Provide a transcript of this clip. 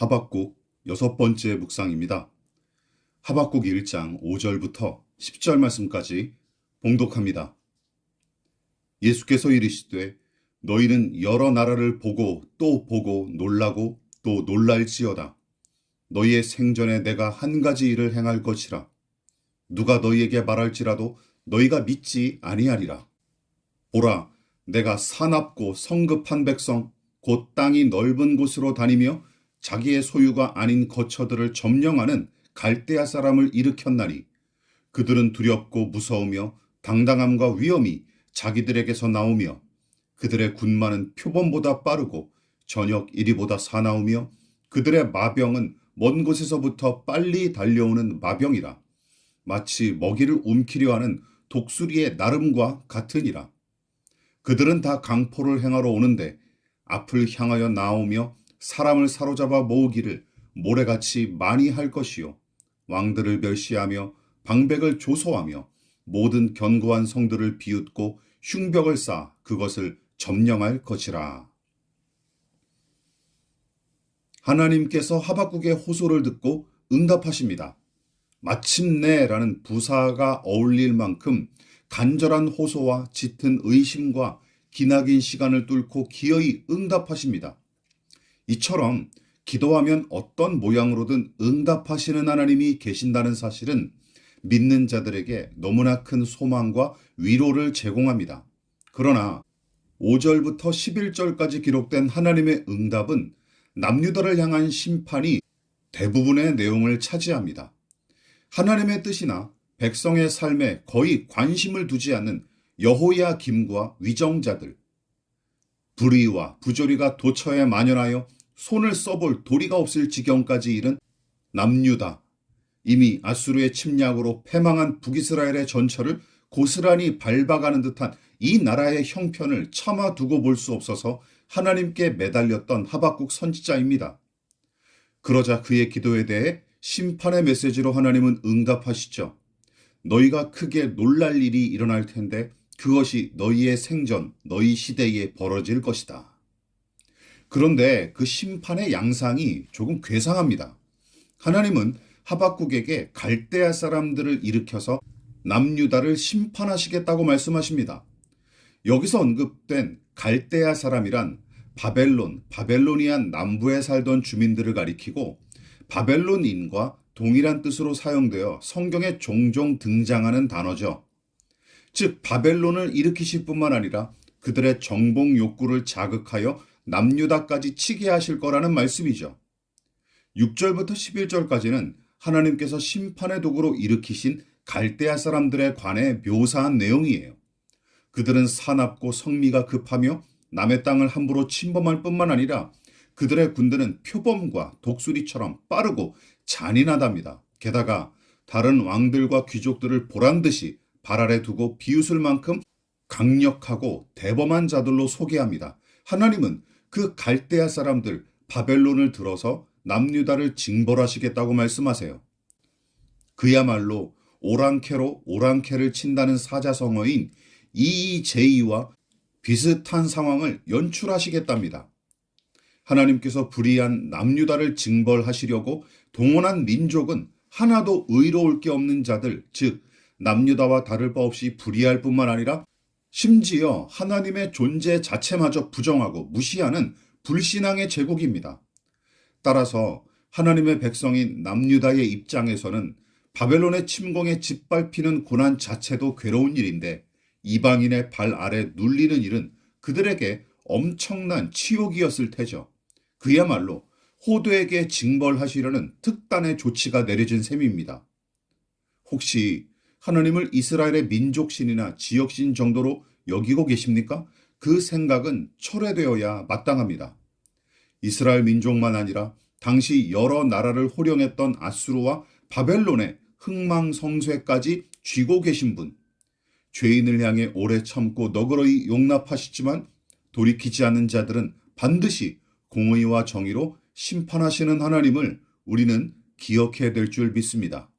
하박국 여섯 번째 묵상입니다. 하박국 1장 5절부터 10절 말씀까지 봉독합니다. 예수께서 이르시되 너희는 여러 나라를 보고 또 보고 놀라고 또 놀랄지어다. 너희의 생전에 내가 한 가지 일을 행할 것이라. 누가 너희에게 말할지라도 너희가 믿지 아니하리라. 보라, 내가 사납고 성급한 백성, 곧 땅이 넓은 곳으로 다니며 자기의 소유가 아닌 거처들을 점령하는 갈대아 사람을 일으켰나니 그들은 두렵고 무서우며 당당함과 위엄이 자기들에게서 나오며 그들의 군마는 표범보다 빠르고 저녁 이리보다 사나우며 그들의 마병은 먼 곳에서부터 빨리 달려오는 마병이라 마치 먹이를 움키려 하는 독수리의 나름과 같으니라. 그들은 다 강포를 행하러 오는데 앞을 향하여 나오며 사람을 사로잡아 모으기를 모래같이 많이 할 것이요 왕들을 멸시하며 방백을 조소하며 모든 견고한 성들을 비웃고 흉벽을 쌓아 그것을 점령할 것이라. 하나님께서 하박국의 호소를 듣고 응답하십니다. 마침내라는 부사가 어울릴 만큼 간절한 호소와 짙은 의심과 기나긴 시간을 뚫고 기어이 응답하십니다. 이처럼 기도하면 어떤 모양으로든 응답하시는 하나님이 계신다는 사실은 믿는 자들에게 너무나 큰 소망과 위로를 제공합니다. 그러나 5절부터 11절까지 기록된 하나님의 응답은 남유다를 향한 심판이 대부분의 내용을 차지합니다. 하나님의 뜻이나 백성의 삶에 거의 관심을 두지 않는 여호야 김과 위정자들, 불의와 부조리가 도처에 만연하여 손을 써볼 도리가 없을 지경까지 이른 남유다. 이미 아수르의 침략으로 패망한 북이스라엘의 전철을 고스란히 밟아가는 듯한 이 나라의 형편을 차마 두고 볼 수 없어서 하나님께 매달렸던 하박국 선지자입니다. 그러자 그의 기도에 대해 심판의 메시지로 하나님은 응답하시죠. 너희가 크게 놀랄 일이 일어날 텐데 그것이 너희의 생전, 너희 시대에 벌어질 것이다. 그런데 그 심판의 양상이 조금 괴상합니다. 하나님은 하박국에게 갈대아 사람들을 일으켜서 남유다를 심판하시겠다고 말씀하십니다. 여기서 언급된 갈대아 사람이란 바벨론, 바벨로니안 남부에 살던 주민들을 가리키고 바벨론인과 동일한 뜻으로 사용되어 성경에 종종 등장하는 단어죠. 즉, 바벨론을 일으키실 뿐만 아니라 그들의 정복 욕구를 자극하여 남유다까지 치게 하실 거라는 말씀이죠. 6절부터 11절까지는 하나님께서 심판의 도구로 일으키신 갈대아 사람들에 관해 묘사한 내용이에요. 그들은 사납고 성미가 급하며 남의 땅을 함부로 침범할 뿐만 아니라 그들의 군대는 표범과 독수리처럼 빠르고 잔인하답니다. 게다가 다른 왕들과 귀족들을 보란 듯이 발 아래 두고 비웃을 만큼 강력하고 대범한 자들로 소개합니다. 하나님은 그 갈대아 사람들 바벨론을 들어서 남유다를 징벌하시겠다고 말씀하세요. 그야말로 오랑캐로 오랑캐를 친다는 사자성어인 이이제이와 비슷한 상황을 연출하시겠답니다. 하나님께서 불의한 남유다를 징벌하시려고 동원한 민족은 하나도 의로울 게 없는 자들, 즉 남유다와 다를 바 없이 불의할 뿐만 아니라 심지어 하나님의 존재 자체마저 부정하고 무시하는 불신앙의 제국입니다. 따라서 하나님의 백성인 남유다의 입장에서는 바벨론의 침공에 짓밟히는 고난 자체도 괴로운 일인데 이방인의 발 아래 눌리는 일은 그들에게 엄청난 치욕이었을 테죠. 그야말로 호도에게 징벌하시려는 특단의 조치가 내려진 셈입니다. 혹시 하나님을 이스라엘의 민족신이나 지역신 정도로 여기고 계십니까? 그 생각은 철회되어야 마땅합니다. 이스라엘 민족만 아니라 당시 여러 나라를 호령했던 아수르와 바벨론의 흥망성쇠까지 쥐고 계신 분, 죄인을 향해 오래 참고 너그러이 용납하시지만 돌이키지 않는 자들은 반드시 공의와 정의로 심판하시는 하나님을 우리는 기억해야 될 줄 믿습니다.